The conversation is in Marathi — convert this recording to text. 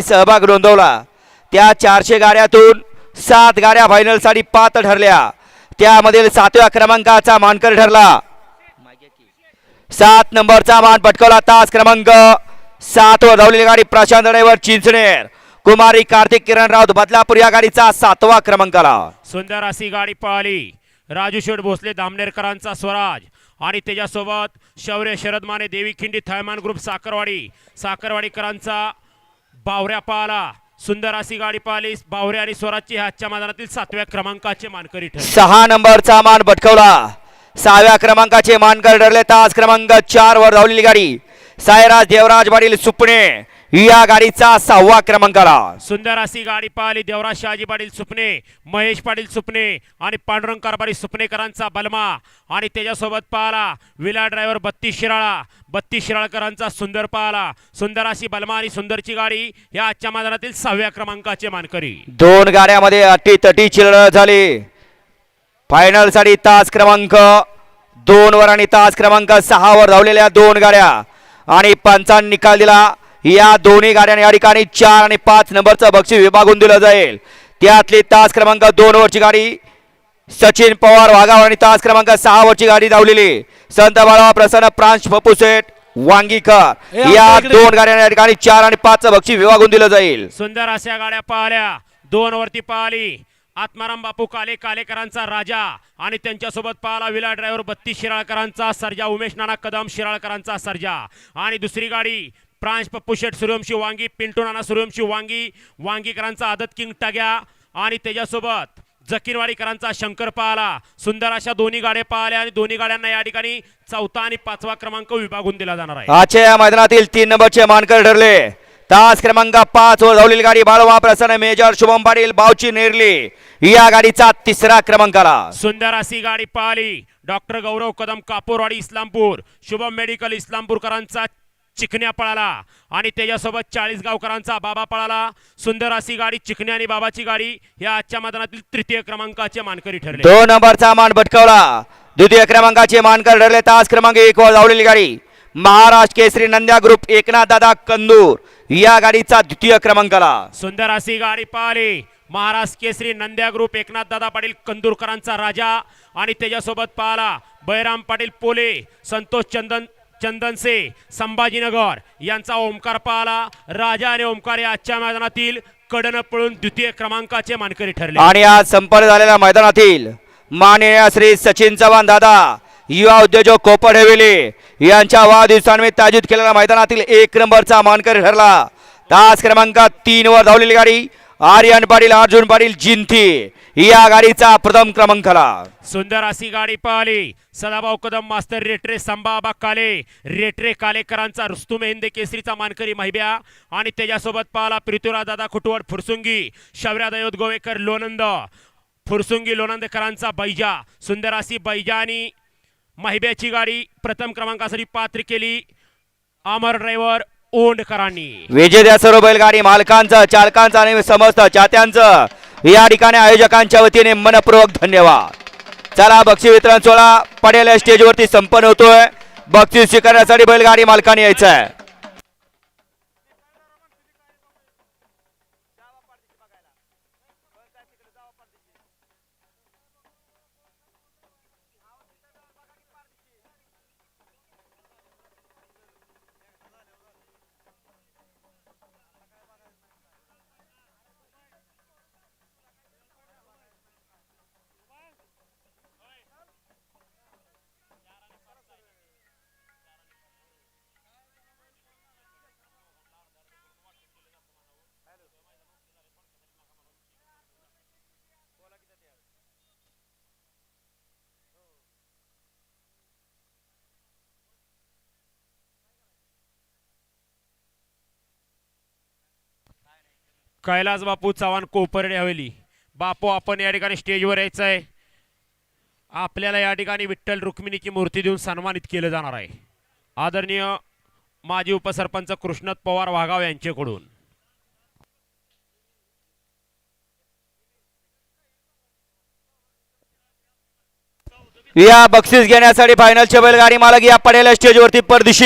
सहभाग नोंदवला. त्या चारशे गाड्यातून सात गाड्या फायनलसाठी पात्र ठरल्या. त्यामधील सातव्या क्रमांकाचा मानकर ठरला. सात नंबरचा मान पटकवला तास क्रमांक सात वर धावलेली गाडी प्रशांत ड्रायव्हर चिंचणेर. कुमारी कार्तिक किरण राऊत बदलापूर या गाडीचा सातवा क्रमांक आला सुंदर अशी गाडी पळाली. राजू शेठ भोसले दामनेरकरांचा स्वराज आणि त्याच्यासोबत शौर्य शरद माने देवी खिंडी ग्रुप साखरवाडी. साखरवाडीकरांचा बावऱ्या पाला सुंदर अशी गाडी पाहिली बावऱ्या आणि स्वराजची आजच्या मैदानातील सातव्या क्रमांकाचे मानकरी ठरले. सहा नंबरचा मान भटकवला. सहाव्या क्रमांकाचे मानकर ठरले. तास क्रमांक चार वर धावलेली गाडी सायराज देवराज पाटील सुपणे. या गाडीचा सहावा क्रमांक आला. सुंदर अशी गाडी पाहिली. देवराज शहाजी पाटील सुपणे महेश पाटील सुपणे आणि पांडुरंग कारभारी सुपणेकरांचा बलमा आणि त्याच्यासोबत पाहला विला ड्रायव्हर बत्तीस शिराळा. बत्तीस शिराळकरांचा सुंदर पाहला. सुंदर अशी बलमा आणि सुंदरची गाडी या आजच्या मैदानातील सहाव्या क्रमांकाचे मानकरी. दोन गाड्यामध्ये अटी तटी चिरळ झाली. फायनलसाठी तास क्रमांक दोन वर आणि तास क्रमांक सहा वर धावलेल्या दोन गाड्या आणि पंचांनी निकाल दिला. या दोन्ही गाड्यांनी या ठिकाणी चार आणि पाच नंबरचं बक्षीस विभागून दिलं जाईल. त्यातली तास क्रमांक दोन वरची गाडी सचिन पवार वाघाव आणि तास क्रमांक सहा वरची गाडी धावलेली. संत बाळा प्रसन्न प्रांश पप्पू सेठ वांगीकर या दोन गाड्यांना या ठिकाणी चार आणि पाचचं बक्षीस विभागून दिलं जाईल. सुंदर अशा गाड्या पाहिल्या. दोन वरती पाहिली. आत्माराम बापू काले कालेकरांचा राजा आणि त्यांच्यासोबत पाहला विला ड्रायव्हर बत्तीस शिराळकरांचा सर्जा उमेश नाना कदम शिराळकरांचा सर्जा. आणि दुसरी गाडी प्रांश पप्पू शेठ सूर्यवंशी वांगी पिंटू नाना सूर्यवंशी वांगी वांगीकरांचा आदत किंग टग्या आणि त्याच्यासोबत जकीरवाडीकरांचा शंकर पाहला सुंदर अशा दोन्ही गाड्या पाहिल्या आणि दोन्ही गाड्यांना या ठिकाणी चौथा आणि पाचवा क्रमांक विभागून दिला जाणार आहे. आजच्या या मैदानातील तीन नंबरचे मानकर ठरले. तास क्रमांक पाच वर धावलेली गाडी बाळवा प्रसन्न मेजर शुभम पाटील बावची नेरली. या गाडीचा तिसरा क्रमांक आला. सुंदर अशी गाडी पाहिली. डॉक्टर गौरव कदम कापूरवाडी इस्लामपूर. शुभम मेडिकल इस्लामपूरकरांचा चिकण्या पळाला. आणि त्याच्यासोबत चाळीस गावकरांचा बाबा पळाला. सुंदर अशी गाडी चिकण्या आणि बाबाची गाडी या आजच्या मैदानातील तृतीय क्रमांकाचे मानकरी ठरले. दोन नंबरचा मान भटकवला. द्वितीय क्रमांकाचे मानकर ठरले. तास क्रमांक एक वर धावलेली गाडी. महाराष्ट्र केसरी नंद्या ग्रुप एकनाथ दादा कंदूर या गाडीचा द्वितीय क्रमांक आला सुंदर अशी गाडी पाहिली. महाराष्ट्र केसरी नंद्या ग्रुप एकनाथ दादा पाटील कंदूरकरांचा राजा. आणि त्याच्यासोबत पाहला. बैराम पाटील पोले संतोष चंदन चंदन से संभाजीनगर यांचा ओंकार पाहला. राजा आणि ओमकार या आजच्या मैदानातील कडनं पळून द्वितीय क्रमांकाचे मानकरी ठरले. आणि आज संपन्न झालेल्या मैदानातील माननीय श्री सचिन चव्हाण दादा युवा उद्योजक कोपर हवेली यांच्या वाढदिवसानिमित्त आयोजित केलेल्या मैदानातील एक नंबरचा मानकरी ठरला. तास क्रमांक तीन वर धावलेली गाडी आर्यन पाटील अर्जुन पाटील जिंथी. या गाडीचा प्रथम क्रमांक आला. सुंदर अशी गाडी पाहिली. सदाभाऊ कदम मास्तर रेट्रे संभाबा काले. रेट्रे कालेकरांचा रुस्तुम हिंदे केसरीचा मानकरी महिब्या. आणि त्याच्यासोबत पाहला पृथ्वीराज दादा खुटवड फुरसुंगी शौर्या दयोद गोवेकर लोनंद फुरसुंगी लोनंदकरांचा बैजा. सुंदर अशी बैजा आणि महिब्याची गाडी प्रथम क्रमांकासाठी पात्र केली. अमर ड्रायव्हर ओंडकरांनी. विजेत्या सर्व बैलगाडी मालकांचं चालकांचं आणि समस्त चात्यांचं या ठिकाणी आयोजकांच्या वतीने मनपूर्वक धन्यवाद. चला बक्षीस वितरण सोहळा पडेल या स्टेजवरती संपन्न होतोय. बक्षीस स्वीकारण्यासाठी बैलगाडी मालकाने यायचं आहे कैलास बापू चव्हाण कोपर्डे हवेली. बापू आपण या ठिकाणी स्टेजवर यायचं आहे आपल्याला या ठिकाणी विठ्ठल रुक्मिणीची मूर्ती देऊन सन्मानित केलं जाणार आहे. आदरणीय माजी उपसरपंच कृष्णत पवार वाघाव यांच्याकडून. या बक्षीस घेण्यासाठी फायनलचे बैलगाडी मालक या पडेल स्टेजवरती परदिशी.